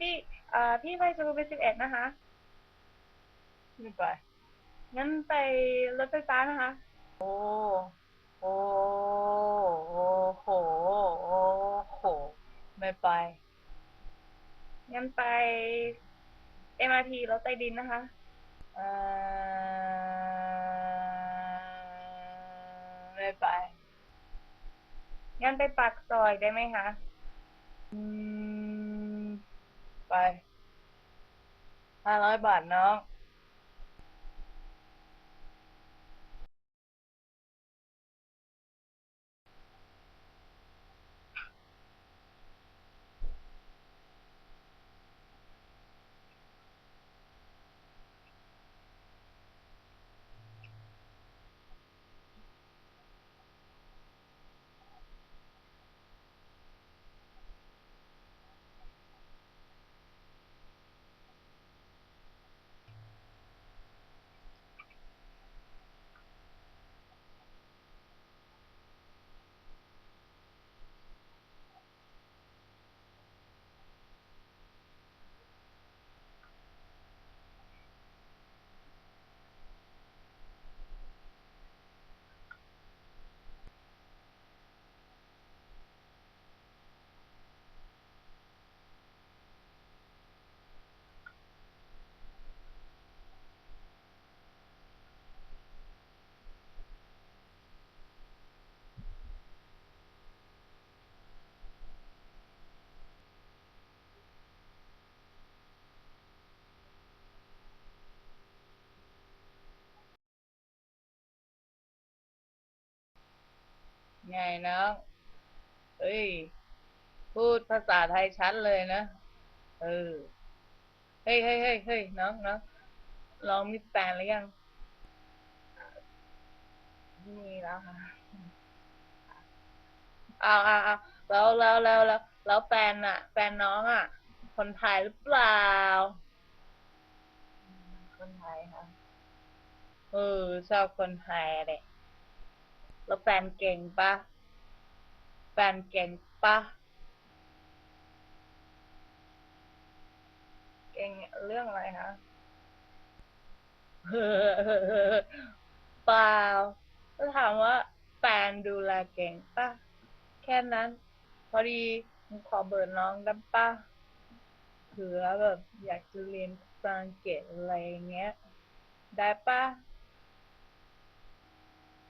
พี่อ่าพี่ไปสุขุมวิทสิบเอ็ดนะคะ ไม่ไป งั้นไปรถไฟฟ้านะคะ โอ้โอ้โอ้โหโอ้โห ไม่ไป งั้นไป MRT รถใต้ดินนะคะ เอ่อไม่ไป งั้นไปปากซอยได้ไหมคะ อืม ไปห้าร้อยบาทน้อง ไงน้องเฮ้ย พูดภาษาไทยชัดเลยนะ เออ เฮ้ยเฮ้ยเฮ้ยเฮ้ยน้องน้องลองมีแฟนหรือยัง มีแล้วค่ะเอาวอ้าวอ้าแล้วแล้วแล้วแล้วแล้วแฟนอะแฟนน้องอะคนไทยหรือเปล่า คนไทยค่ะเออชอบคนไทยเด็ก แล้วแฟนเก่งปะแฟนเก่งปะเก่งเรื่องอะไรคะเปล่าก็ถามว่าแฟนดูแลเก่งปะแค่นั้น พอดีขอเบอร์น้องได้ปะเผื่อแบบอยากจะเรียนภาษาอังกฤษอะไรเงี้ย ได้ปะ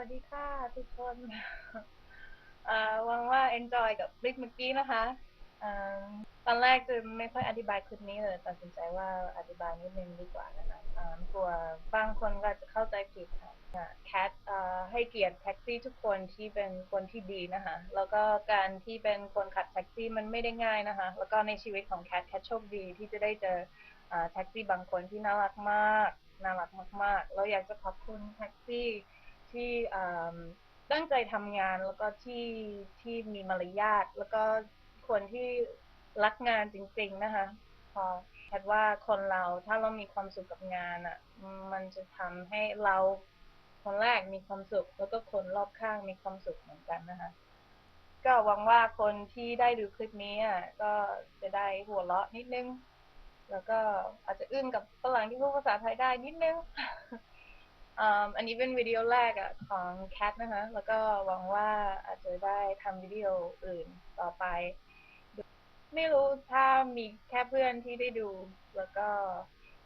วัสดีค่ะทุกคนหวังว่า enjoy กับคลิปเมื่อกี้นะคะอตอนแรกจะไม่ค่อยอธิบายคลิปนี้เลยตัดสินใจว่าอธิบายนิดนึงดีกว่านะคะเอ่อกลัวบางคนก็จะเข้าใจผิดค่ะแคทให้เกียรติแท็กซี่ทุกคนที่เป็นคนที่ดีนะคะแล้วก็การที่เป็นคนขับแท็กซี่มันไม่ได้ง่ายนะคะ แล้วก็ในชีวิตของแคทแคทโชคดีที่จะได้เจออแท็กซี่บางคนที่น่ารักมาก น่ารักมากๆ เราอยากจะขอบคุณแท็กซี่ ที่ตั้งใจทำงานแล้วก็ที่ที่มีมารยาทแล้วก็คนที่รักงานจริง ๆ นะคะ พอแคทว่าคนเราถ้าเรามีความสุขกับงานอะ มันจะทำให้เราคนแรกมีความสุข แล้วก็คนรอบข้างมีความสุขเหมือนกันนะคะ ก็หวังว่าคนที่ได้ดูคลิปนี้อะก็จะได้หัวเราะนิดนึง แล้วก็อาจจะอึ้งกับฝรั่งที่พูดภาษาไทยได้นิดนึง อันนี้เป็นวิดีโอแรกอะของแคทนะคะ แล้วก็หวังว่าอาจจะได้ทำวิดีโออื่นต่อไป ไม่รู้ถ้ามีแค่เพื่อนที่ได้ดู แล้วก็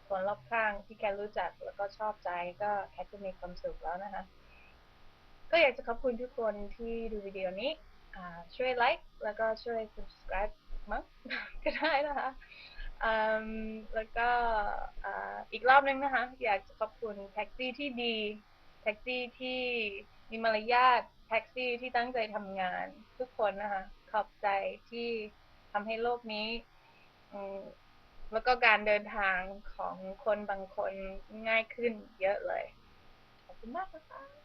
คนรอบข้างที่แคทรู้จักแล้วก็ชอบใจก็แคทก็มีความสุขแล้วนะคะ ก็อยากจะขอบคุณทุกคนที่ดูวิดีโอนี้ช่วยไลค์แล้วก็ช่วย subscribe มั้งก็ได้นะคะ แล้วก็อ่าอีกรอบนึงนะคะ อยากจะขอบคุณแท็กซี่ที่ดี แท็กซี่ที่มีมารยาทแท็กซี่ที่ตั้งใจทำงาน ทุกคนนะคะ ขอบใจที่ทำให้โลกนี้อืมแล้วก็การเดินทางของคนบางคนง่ายขึ้นเยอะเลย ขอบคุณมากนะคะ